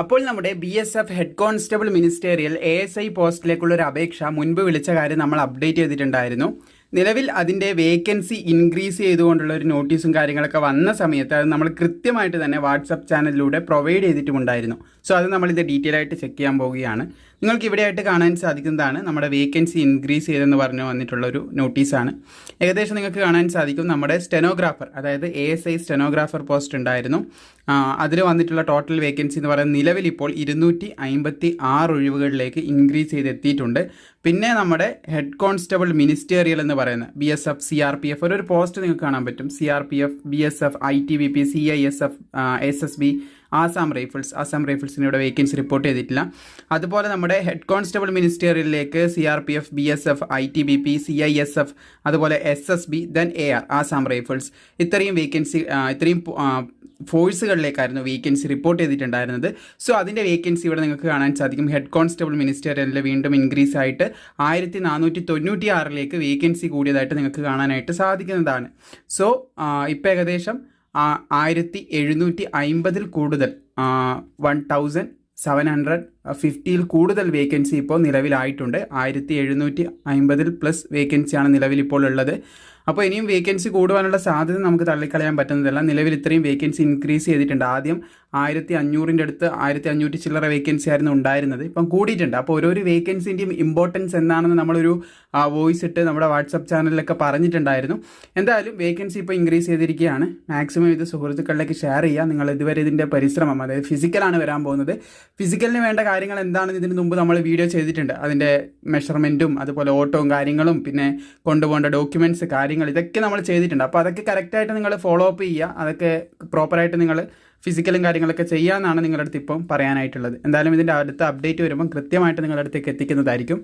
അപ്പോൾ നമ്മുടെ B S F head constable ministerial A S I പോസ്റ്റിലേക്കുള്ള ഒരു അപേക്ഷ മുൻപ് വിളിച്ച കാര്യം നമ്മൾ അപ്ഡേറ്റ് ചെയ്തിട്ടുണ്ടായിരുന്നു. നിലവിൽ അതിന്റെ വേക്കൻസി ഇൻക്രീസ് ചെയ്തുകൊണ്ടുള്ള ഒരു നോട്ടീസും കാര്യങ്ങളൊക്കെ വന്ന സമയത്ത് അത് നമ്മൾ കൃത്യമായിട്ട് തന്നെ വാട്സപ്പ് ചാനലിലൂടെ പ്രൊവൈഡ് ചെയ്തിട്ടുമുണ്ടായിരുന്നു. സോ അത് നമ്മളിത് ഡീറ്റെയിൽ ആയിട്ട് ചെക്ക് ചെയ്യാൻ പോവുകയാണ്. നിങ്ങൾക്ക് ഇവിടെയായിട്ട് കാണാൻ സാധിക്കുന്നതാണ്. നമ്മുടെ വേക്കൻസി ഇൻക്രീസ് ചെയ്തെന്ന് പറഞ്ഞു വന്നിട്ടുള്ള ഒരു നോട്ടീസാണ്. ഏകദേശം നിങ്ങൾക്ക് കാണാൻ സാധിക്കും. നമ്മുടെ സ്റ്റെനോഗ്രാഫർ അതായത് A S I stenographer post ഉണ്ടായിരുന്നു. അതിൽ വന്നിട്ടുള്ള ടോട്ടൽ വേക്കൻസി എന്ന് പറയുന്നത് നിലവിൽ ഇപ്പോൾ ഇരുന്നൂറ്റി അമ്പത്തി ആറ് ഒഴിവുകളിലേക്ക് ഇൻക്രീസ് ചെയ്ത് എത്തിയിട്ടുണ്ട് പിന്നെ നമ്മുടെ ഹെഡ് കോൺസ്റ്റബിൾ മിനിസ്റ്റേറിയൽ എന്ന് പറയുന്ന B S F C R P F ഒരു പോസ്റ്റ് നിങ്ങൾക്ക് കാണാൻ പറ്റും. C R P F B S F I T B P C I S F S S B Assam Rifles Assam റൈഫിൾസിന് ഇവിടെ vacancy report ചെയ്തിട്ടില്ല. അതുപോലെ നമ്മുടെ head constable മിനിസ്റ്റേറിയലിലേക്ക് C R P F B S F I T B P C I S F അതുപോലെ S S B then A R Assam Rifles ഇത്രയും vacancy ഇത്രയും ഫോഴ്സുകളിലേക്കായിരുന്നു vacancy report ചെയ്തിട്ടുണ്ടായിരുന്നത്. So അതിന്റെ vacancy ഇവിടെ നിങ്ങൾക്ക് കാണാൻ സാധിക്കും. ഹെഡ് കോൺസ്റ്റബിൾ മിനിസ്റ്റേറിയലിൽ വീണ്ടും ഇൻക്രീസ് ആയിട്ട് ആയിരത്തി നാനൂറ്റി തൊണ്ണൂറ്റി ആറിലേക്ക് വേക്കൻസി കൂടിയതായിട്ട് നിങ്ങൾക്ക് കാണാനായിട്ട് സാധിക്കുന്നതാണ്. സോ ഇപ്പം ഏകദേശം ആയിരത്തി എഴുന്നൂറ്റി അമ്പതിൽ കൂടുതൽ വൺ തൗസൻഡ് സെവൻ ഹൺഡ്രഡ് ഫിഫ്റ്റിയിൽ കൂടുതൽ വേക്കൻസി ഇപ്പോൾ നിലവിലായിട്ടുണ്ട്. ആയിരത്തി എഴുന്നൂറ്റി അമ്പതിൽ പ്ലസ് വേക്കൻസിയാണ് നിലവിലിപ്പോൾ ഉള്ളത്. അപ്പോൾ ഇനിയും വേക്കൻസി കൂടുവാനുള്ള സാധ്യത നമുക്ക് തള്ളിക്കളയാൻ പറ്റുന്നതല്ല. നിലവിൽ ഇത്രയും വേക്കൻസി ഇൻക്രീസ് ചെയ്തിട്ടുണ്ട്. ആദ്യം ആയിരത്തി അഞ്ഞൂറിന്റെ അടുത്ത് ആയിരത്തി അഞ്ഞൂറ്റി ചില്ലറ വേക്കൻസി ആയിരുന്നു ഉണ്ടായിരുന്നത്. ഇപ്പം കൂടിയിട്ടുണ്ട്. അപ്പോൾ ഓരോരോ വേക്കൻസിന്റെയും ഇമ്പോർട്ടൻസ് എന്താണെന്ന് നമ്മളൊരു വോയിസ് ഇട്ട് നമ്മുടെ വാട്സപ്പ് ചാനലിലൊക്കെ പറഞ്ഞിട്ടുണ്ടായിരുന്നു. എന്തായാലും വേക്കൻസി ഇപ്പോൾ ഇൻക്രീസ് ചെയ്തിരിക്കുകയാണ്. മാക്സിമം ഇത് സുഹൃത്തുക്കളിലേക്ക് ഷെയർ ചെയ്യുക. നിങ്ങൾ ഇതുവരെ ഇതിന്റെ പരിശ്രമം അതായത് ഫിസിക്കലാണ് വരാൻ പോകുന്നത്. ഫിസിക്കലിന് വേണ്ട കാര്യങ്ങൾ എന്താണെന്ന് ഇതിന് മുമ്പ് നമ്മൾ വീഡിയോ ചെയ്തിട്ടുണ്ട്. അതിന്റെ മെഷർമെന്റും അതുപോലെ ഓട്ടവും കാര്യങ്ങളും പിന്നെ കൊണ്ടുപോകേണ്ട ഡോക്യുമെന്റ്സ് കാര്യങ്ങൾ ഇതൊക്കെ നമ്മൾ ചെയ്തിട്ടുണ്ട്. അപ്പോൾ അതൊക്കെ കറക്റ്റായിട്ട് നിങ്ങൾ ഫോളോ അപ്പ് ചെയ്യുക. അതൊക്കെ പ്രോപ്പറായിട്ട് നിങ്ങൾ ഫിസിക്കലും കാര്യങ്ങളൊക്കെ ചെയ്യാമെന്നാണ് നിങ്ങളുടെ അടുത്ത് ഇപ്പം പറയാനായിട്ടുള്ളത്. എന്തായാലും ഇതിന്റെ അടുത്ത അപ്ഡേറ്റ് വരുമ്പം കൃത്യമായിട്ട് നിങ്ങളുടെ അടുത്തേക്ക് എത്തിക്കുന്നതായിരിക്കും.